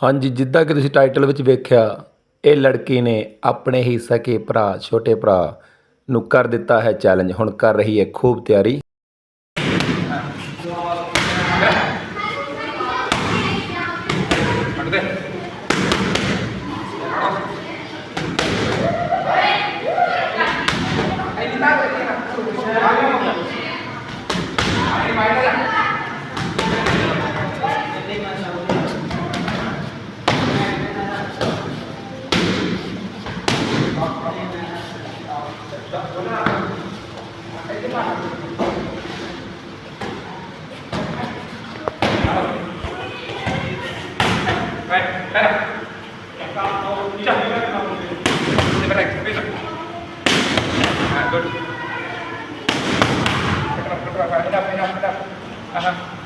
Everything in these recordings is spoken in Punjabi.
ਹਾਂਜੀ, ਜਿੱਦਾਂ ਕਿ ਤੁਸੀਂ ਟਾਈਟਲ ਵਿੱਚ ਵੇਖਿਆ, ਇਹ ਲੜਕੀ ਨੇ ਆਪਣੇ ਹੀ ਸਕੇ ਭਰਾ, ਛੋਟੇ ਭਰਾ ਨੂੰ ਕਰ ਦਿੱਤਾ ਹੈ ਚੈਲੰਜ ਹੁਣ ਕਰ ਰਹੀ ਹੈ ਖੂਬ ਤਿਆਰੀ। Good. Kedap, kedap, kedap, kedap. Aha.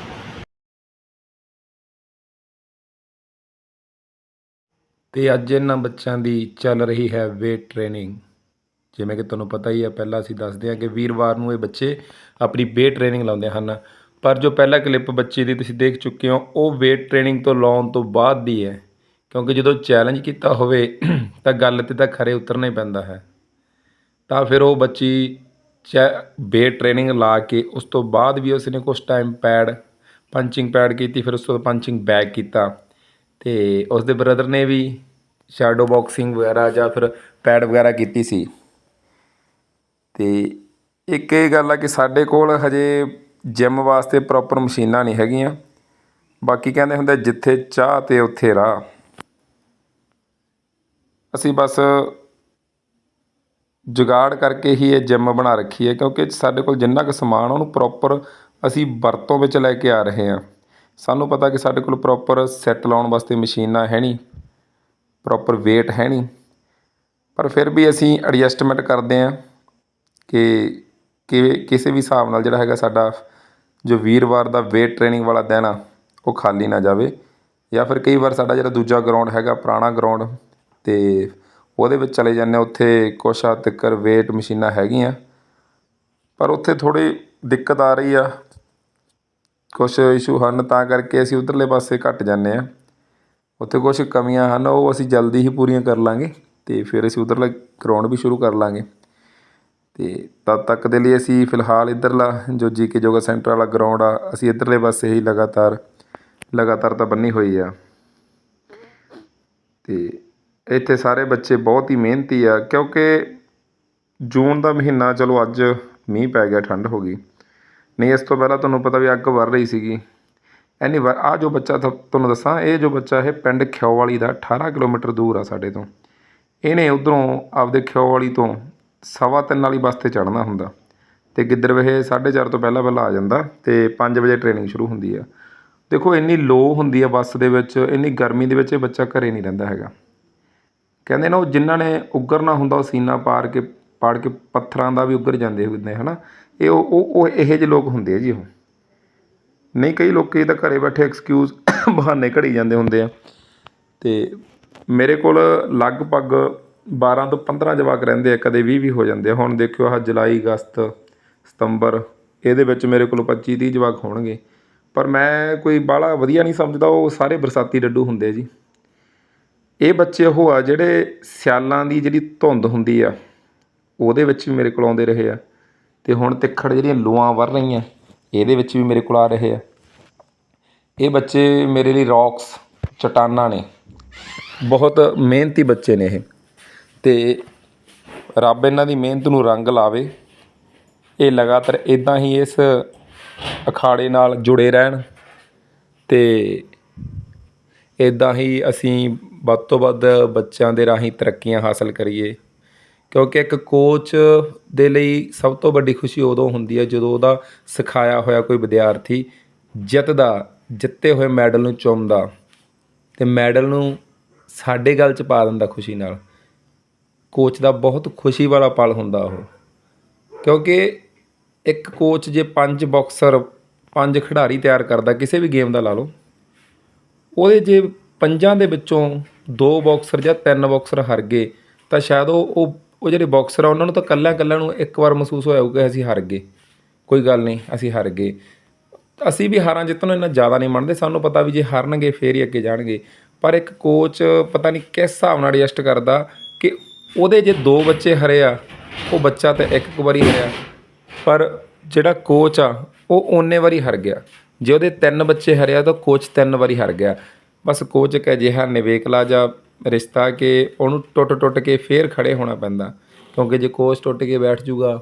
ਅਤੇ ਅੱਜ ਇਹਨਾਂ ਬੱਚਿਆਂ ਦੀ ਚੱਲ ਰਹੀ ਹੈ ਵੇਟ ਟ੍ਰੇਨਿੰਗ ਜਿਵੇਂ ਕਿ ਤੁਹਾਨੂੰ ਪਤਾ ਹੀ ਹੈ, ਪਹਿਲਾਂ ਅਸੀਂ ਦੱਸਦੇ ਹਾਂ ਕਿ ਵੀਰਵਾਰ ਨੂੰ ਇਹ ਬੱਚੇ ਆਪਣੀ weight ਟ੍ਰੇਨਿੰਗ ਲਾਉਂਦੇ ਹਨ। ਪਰ ਜੋ ਪਹਿਲਾ ਕਲਿੱਪ ਬੱਚੇ ਦੀ ਤੁਸੀਂ ਦੇਖ ਚੁੱਕੇ ਹੋ, ਉਹ ਵੇਟ ਟ੍ਰੇਨਿੰਗ ਤੋਂ ਲਾਉਣ ਤੋਂ ਬਾਅਦ ਦੀ ਹੈ। ਕਿਉਂਕਿ ਜਦੋਂ ਚੈਲੰਜ ਕੀਤਾ ਹੋਵੇ, ਤਾਂ ਗੱਲ ਤੇ ਤਾਂ ਖਰੇ ਉਤਰਨਾ ਹੀ ਪੈਂਦਾ ਹੈ। ਤਾਂ ਫਿਰ ਉਹ ਬੱਚੀ ਚੈ ਵੇਟ ਟ੍ਰੇਨਿੰਗ ਲਾ ਕੇ ਉਸ ਤੋਂ ਬਾਅਦ ਵੀ ਉਸਨੇ ਕੁਝ ਟਾਈਮ ਪੈਡ ਪੰਚਿੰਗ ਪੈਡ ਕੀਤੀ, ਫਿਰ ਉਸ ਤੋਂ ਪੰਚਿੰਗ ਬੈਗ ਕੀਤਾ। ਅਤੇ ਉਸਦੇ ਬ੍ਰਦਰ ਨੇ ਵੀ ਸ਼ੈਡੋ ਬਾਕਸਿੰਗ ਵਗੈਰਾ ਜਾਂ ਫਿਰ ਪੈਡ ਵਗੈਰਾ ਕੀਤੀ ਸੀ। ਅਤੇ ਇੱਕ ਇਹ ਗੱਲ ਆ ਕਿ ਸਾਡੇ ਕੋਲ ਹਜੇ ਜਿਮ ਵਾਸਤੇ ਪ੍ਰੋਪਰ ਮਸ਼ੀਨਾਂ ਨਹੀਂ ਹੈਗੀਆਂ। ਬਾਕੀ ਕਹਿੰਦੇ ਹੁੰਦੇ ਜਿੱਥੇ ਚਾਹ ਤੇ ਉੱਥੇ ਰਾਹ। ਅਸੀਂ ਬਸ ਜੁਗਾੜ ਕਰਕੇ ਹੀ ਇਹ ਜਿਮ ਬਣਾ ਰੱਖੀ ਹੈ ਕਿਉਂਕਿ ਸਾਡੇ ਕੋਲ ਜਿੰਨਾ ਕੁ ਸਮਾਨ ਉਹਨੂੰ ਪ੍ਰੋਪਰ ਅਸੀਂ ਵਰਤੋਂ ਵਿੱਚ ਲੈ ਕੇ ਆ ਰਹੇ ਹਾਂ। ਸਾਨੂੰ ਪਤਾ ਕਿ ਸਾਡੇ ਕੋਲ ਪ੍ਰੋਪਰ ਸੈੱਟ ਲਾਉਣ ਵਾਸਤੇ ਮਸ਼ੀਨਾਂ ਹੈ ਨਹੀਂ ਪ੍ਰੋਪਰ ਵੇਟ ਹੈ ਨਹੀਂ। ਪਰ ਫਿਰ ਵੀ ਅਸੀਂ ਐਡਜਸਟਮੈਂਟ ਕਰਦੇ ਹਾਂ ਕਿ ਕਿਵੇਂ ਕਿਸੇ ਵੀ ਹਿਸਾਬ ਨਾਲ ਜਿਹੜਾ ਹੈਗਾ ਸਾਡਾ ਜੋ ਵੀਰਵਾਰ ਦਾ ਵੇਟ ਟ੍ਰੇਨਿੰਗ ਵਾਲਾ ਦਿਨ ਆ ਉਹ ਖਾਲੀ ਨਾ ਜਾਵੇ ਜਾਂ ਫਿਰ ਕਈ ਵਾਰ ਸਾਡਾ ਜਿਹੜਾ ਦੂਜਾ ਗਰਾਊਂਡ ਹੈਗਾ ਪੁਰਾਣਾ ਗਰਾਊਂਡ ਤੇ ਉਹਦੇ ਵਿੱਚ ਚਲੇ ਜਾਂਦੇ ਹਾਂ, ਉੱਥੇ ਕੁਛ ਹੱਦ ਤੱਕ ਵੇਟ ਮਸ਼ੀਨਾਂ ਹੈਗੀਆਂ। ਪਰ ਉੱਥੇ ਥੋੜ੍ਹੀ ਦਿੱਕਤ ਆ ਰਹੀ ਆ ਕੁਛ ਇਸ਼ੂ ਹਨ, ਤਾਂ ਕਰਕੇ ਅਸੀਂ ਉਧਰਲੇ ਪਾਸੇ ਘੱਟ ਜਾਂਦੇ ਹਾਂ। ਉੱਥੇ ਕੁਛ ਕਮੀਆਂ ਹਨ, ਉਹ ਅਸੀਂ ਜਲਦੀ ਹੀ ਪੂਰੀਆਂ ਕਰ ਲਾਂਗੇ ਅਤੇ ਫਿਰ ਅਸੀਂ ਉਧਰਲਾ ਗਰਾਊਂਡ ਵੀ ਸ਼ੁਰੂ ਕਰ ਲਾਂਗੇ। ਅਤੇ ਤਦ ਤੱਕ ਦੇ ਲਈ ਅਸੀਂ ਫਿਲਹਾਲ ਇੱਧਰਲਾ ਜੋ ਜੀ ਕੇ ਯੋਗਾ ਸੈਂਟਰ ਵਾਲਾ ਗਰਾਊਂਡ ਆ, ਅਸੀਂ ਇੱਧਰਲੇ ਪਾਸੇ ਹੀ ਲਗਾਤਾਰ ਲਗਾਤਾਰ ਤਾਂ ਬੰਨੀ ਹੋਈ ਆ। ਅਤੇ ਇੱਥੇ ਸਾਰੇ ਬੱਚੇ ਬਹੁਤ ਹੀ ਮਿਹਨਤੀ ਆ, ਕਿਉਂਕਿ ਜੂਨ ਦਾ ਮਹੀਨਾ, ਚਲੋ ਅੱਜ ਮੀਂਹ ਪੈ ਗਿਆ, ਠੰਡ ਹੋ ਗਈ। ਨਹੀਂ, ਇਸ ਤੋਂ ਪਹਿਲਾਂ ਤੁਹਾਨੂੰ ਪਤਾ ਵੀ ਅੱਗ ਵਰ ਰਹੀ ਸੀਗੀ। ਐਨੀ ਵਾਰ ਆ ਜੋ ਬੱਚਾ ਥ ਤੁਹਾਨੂੰ ਦੱਸਾਂ, ਇਹ ਜੋ ਬੱਚਾ, ਇਹ ਪਿੰਡ ਖਿਓਵਾਲੀ ਦਾ 18 ਕਿਲੋਮੀਟਰ ਦੂਰ ਆ ਸਾਡੇ ਤੋਂ। ਇਹਨੇ ਉਧਰੋਂ ਆਪਦੇ ਖਿਓਵਾਲੀ ਤੋਂ ਸਵਾ ਤਿੰਨ ਵਾਲੀ ਬੱਸ ਤੇ ਚੜ੍ਹਨਾ ਹੁੰਦਾ। ਤੇ ਗਿੱਦੜਵੇ 4:30 ਤੋਂ ਪਹਿਲਾਂ ਪਹਿਲਾਂ ਆ ਜਾਂਦਾ ਤੇ 5 ਵਜੇ ਟ੍ਰੇਨਿੰਗ ਸ਼ੁਰੂ ਹੁੰਦੀ ਆ। ਦੇਖੋ, ਇੰਨੀ ਲੋ ਹੁੰਦੀ ਆ ਬੱਸ ਦੇ ਵਿੱਚ, ਇੰਨੀ ਗਰਮੀ ਦੇ ਵਿੱਚ ਇਹ ਬੱਚਾ ਘਰੇ ਨਹੀਂ ਰਹਿੰਦਾ ਹੈਗਾ। ਕਹਿੰਦੇ ਨਾ ਉਹ ਜਿਨ੍ਹਾਂ ਨੇ ਉੱਗਰਨਾ ਹੁੰਦਾ, ਉਹ ਸੀਨਾ ਪਾਰ ਕੇ ਪਾੜ ਕੇ ਪੱਥਰਾਂ ਦਾ ਵੀ ਉੱਗਰ ਜਾਂਦੇ ਹੁੰਦੇ ਹਨਾ? ਇਹ ਉਹ ਉਹ ਉਹ ਇਹੋ ਜਿਹੇ ਲੋਕ ਹੁੰਦੇ ਆ ਜੀ ਉਹ। ਨਹੀਂ, ਕਈ ਲੋਕ ਤਾਂ ਘਰੇ ਬੈਠੇ ਐਕਸਕਿਊਜ਼ ਬਹਾਨੇ ਘੜੀ ਜਾਂਦੇ ਹੁੰਦੇ ਆ। ਤੇ ਮੇਰੇ ਕੋਲ ਲਗਭਗ 12 ਤੋਂ 15 ਜਵਾਕ ਰਹਿੰਦੇ ਆ, ਕਦੇ 20 ਵੀ ਹੋ ਜਾਂਦੇ ਆ। ਹੁਣ ਦੇਖਿਓ ਆਹ ਜੁਲਾਈ, ਅਗਸਤ, ਸਤੰਬਰ, ਇਹਦੇ ਵਿੱਚ ਮੇਰੇ ਕੋਲ 25 30 ਜਵਾਕ ਹੋਣਗੇ। ਪਰ ਮੈਂ ਕੋਈ ਬਾਹਲਾ ਵਧੀਆ ਨਹੀਂ ਸਮਝਦਾ, ਉਹ ਸਾਰੇ ਬਰਸਾਤੀ ਡੱਡੂ ਹੁੰਦੇ ਆ ਜੀ। ਇਹ ਬੱਚੇ ਉਹ ਆ ਜਿਹੜੇ ਸਿਆਲਾਂ ਦੀ ਜਿਹੜੀ ਧੁੰਦ ਹੁੰਦੀ ਆ, ਉਹਦੇ ਵਿੱਚ ਵੀ ਮੇਰੇ ਕੋਲ ਆਉਂਦੇ ਰਹੇ ਆ। ਅਤੇ ਹੁਣ ਤਿੱਖੜ ਜਿਹੜੀਆਂ ਲੂਆਂ ਵਰ ਰਹੀਆਂ, ਇਹਦੇ ਵਿੱਚ ਵੀ ਮੇਰੇ ਕੋਲ ਆ ਰਹੇ ਆ। ਇਹ ਬੱਚੇ ਮੇਰੇ ਲਈ ਰੌਕਸ, ਚਟਾਨਾਂ ਨੇ। ਬਹੁਤ ਮਿਹਨਤੀ ਬੱਚੇ ਨੇ ਇਹ। ਅਤੇ ਰੱਬ ਇਹਨਾਂ ਦੀ ਮਿਹਨਤ ਨੂੰ ਰੰਗ ਲਾਵੇ। ਇਹ ਲਗਾਤਾਰ ਇਦਾਂ ਹੀ ਇਸ ਅਖਾੜੇ ਨਾਲ ਜੁੜੇ ਰਹਿਣ। ਤੇ ਇਦਾਂ ਹੀ ਅਸੀਂ ਵੱਧ ਤੋਂ ਵੱਧ ਬੱਚਿਆਂ ਦੇ ਰਾਹੀਂ ਤਰੱਕੀਆਂ ਹਾਸਲ ਕਰੀਏ। ਕਿਉਂਕਿ ਇੱਕ ਕੋਚ ਦੇ ਲਈ ਸਭ ਤੋਂ ਵੱਡੀ ਖੁਸ਼ੀ ਉਦੋਂ ਹੁੰਦੀ ਹੈ ਜਦੋਂ ਉਹਦਾ ਸਿਖਾਇਆ ਹੋਇਆ ਕੋਈ ਵਿਦਿਆਰਥੀ ਜਿੱਤਦਾ, ਜਿੱਤੇ ਹੋਏ ਮੈਡਲ ਨੂੰ ਚੁੰਮਦਾ ਤੇ ਮੈਡਲ ਨੂੰ ਸਾਡੇ ਗੱਲ 'ਚ ਪਾ ਦਿੰਦਾ ਖੁਸ਼ੀ ਨਾਲ। ਕੋਚ ਦਾ ਬਹੁਤ ਖੁਸ਼ੀ ਵਾਲਾ ਪਲ ਹੁੰਦਾ ਉਹ। ਕਿਉਂਕਿ ਇੱਕ ਕੋਚ ਜੇ ਪੰਜ ਬਾਕਸਰ ਪੰਜ ਖਿਡਾਰੀ ਤਿਆਰ ਕਰਦਾ, ਕਿਸੇ ਵੀ ਗੇਮ ਦਾ ਲਾ ਲਓ, ਉਹਦੇ ਜੇ ਪੰਜਾਂ ਦੇ ਵਿੱਚੋਂ ਦੋ ਬਾਕਸਰ ਜਾਂ ਤਿੰਨ ਬਾਕਸਰ ਹਾਰ ਗਏ, ਤਾਂ ਸ਼ਾਇਦ ਉਹ ਉਹ ਜਿਹੜੇ ਬਾਕਸਰ ਆ, ਉਹਨਾਂ ਨੂੰ ਤਾਂ ਕੱਲਿਆਂ ਕੱਲਿਆਂ ਨੂੰ ਇੱਕ ਵਾਰ ਮਹਿਸੂਸ ਹੋਇਆ ਹੋਊਗਾ ਅਸੀਂ ਹਾਰ ਗਏ। ਕੋਈ ਗੱਲ ਨਹੀਂ, ਅਸੀਂ ਹਾਰ ਗਏ। ਅਸੀਂ ਵੀ ਹਾਰਾਂ ਜਿੱਤਣ ਨੂੰ ਇੰਨਾ ਜ਼ਿਆਦਾ ਨਹੀਂ ਮੰਨਦੇ। ਸਾਨੂੰ ਪਤਾ ਵੀ ਜੇ ਹਾਰਨਗੇ, ਫੇਰ ਹੀ ਅੱਗੇ ਜਾਣਗੇ। ਪਰ ਇੱਕ ਕੋਚ ਪਤਾ ਨਹੀਂ ਕਿਸ ਹਿਸਾਬ ਨਾਲ ਐਡਜਸਟ ਕਰਦਾ ਕਿ ਉਹਦੇ ਜੇ ਦੋ ਬੱਚੇ ਹਰੇ ਆ, ਉਹ ਬੱਚਾ ਤਾਂ ਇੱਕ ਕੁ ਵਾਰੀ ਹਰਿਆ। ਪਰ ਜਿਹੜਾ ਕੋਚ ਆ, ਉਹ ਓਨੇ ਵਾਰੀ ਹਾਰ ਗਿਆ। ਜੇ ਉਹਦੇ ਤਿੰਨ ਬੱਚੇ ਹਰਿਆ, ਤਾਂ ਕੋਚ ਤਿੰਨ ਵਾਰੀ ਹਾਰ ਗਿਆ। ਬਸ ਕੋਚ ਇੱਕ ਅਜਿਹਾ ਨਿਵੇਕਲਾ ਜਾਂ ਰਿਸ਼ਤਾ ਕਿ ਉਹਨੂੰ ਟੁੱਟ ਟੁੱਟ ਕੇ ਫੇਰ ਖੜੇ ਹੋਣਾ ਪੈਂਦਾ। ਕਿਉਂਕਿ ਜੇ ਕੋਚ ਟੁੱਟ ਕੇ ਬੈਠ ਜੂਗਾ,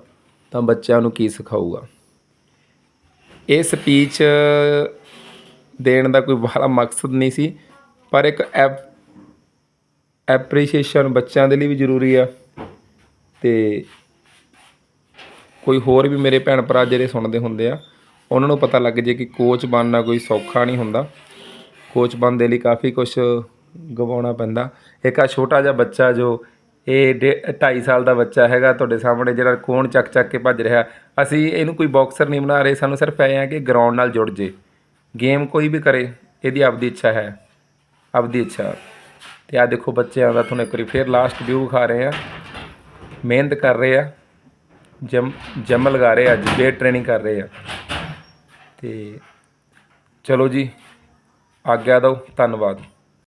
ਤਾਂ ਬੱਚਿਆਂ ਨੂੰ ਕੀ ਸਿਖਾਊਗਾ? ਇਹ ਸਪੀਚ ਦੇਣ ਦਾ ਕੋਈ ਬਾਹਲਾ ਮਕਸਦ ਨਹੀਂ ਸੀ, ਪਰ ਇੱਕ ਐਪਰੀਸ਼ੀਏਸ਼ਨ ਬੱਚਿਆਂ ਦੇ ਲਈ ਵੀ ਜ਼ਰੂਰੀ ਆ। ਤੇ ਕੋਈ ਹੋਰ ਵੀ ਮੇਰੇ ਭੈਣ ਭਰਾ ਜਿਹੜੇ ਸੁਣਦੇ ਹੁੰਦੇ ਆ, ਉਹਨਾਂ ਨੂੰ ਪਤਾ ਲੱਗ ਜੇ ਕਿ ਕੋਚ ਬਣਨਾ ਕੋਈ ਸੌਖਾ ਨਹੀਂ ਹੁੰਦਾ। ਕੋਚ ਬਣਨ ਦੇ ਲਈ ਕਾਫੀ ਕੁਝ ਗਵਾਉਣਾ ਪੈਂਦਾ। ਇੱਕ ਆ ਛੋਟਾ ਜਿਹਾ ਬੱਚਾ ਜੋ ਇਹ 2.5 ਸਾਲ ਦਾ ਬੱਚਾ ਹੈਗਾ, ਤੁਹਾਡੇ ਸਾਹਮਣੇ ਜਿਹੜਾ ਕੋਣ ਚੱਕ ਚੱਕ ਕੇ ਭੱਜ ਰਿਹਾ। ਅਸੀਂ ਇਹਨੂੰ ਕੋਈ ਬਾਕਸਰ ਨਹੀਂ ਬਣਾ ਰਹੇ, ਸਾਨੂੰ ਸਿਰਫ ਐਂ ਆ ਕਿ ਗਰਾਊਂਡ ਨਾਲ ਜੁੜ ਜੇ। ਗੇਮ ਕੋਈ ਵੀ ਕਰੇ, ਇਹਦੀ ਆਪਦੀ ਇੱਛਾ ਹੈ। ਆਪਦੀ ਇੱਛਾ। ਤੇ ਆ ਦੇਖੋ ਬੱਚਿਆਂ ਦਾ, ਤੁਹਾਨੂੰ ਇੱਕ ਵਾਰੀ ਫੇਰ ਲਾਸਟ ਵਿਊ ਖਾ ਰਹੇ ਆ। ਮਿਹਨਤ ਕਰ ਰਹੇ ਆ। ਜਮ, ਜਿਮ ਲਗਾ ਰਹੇ ਆ ਅੱਜ ਵੇਟ ਟ੍ਰੇਨਿੰਗ ਕਰ ਰਹੇ ਆ। ਤੇ ਚਲੋ ਜੀ, ਆਗਿਆ ਦਿਓ, ਧੰਨਵਾਦ।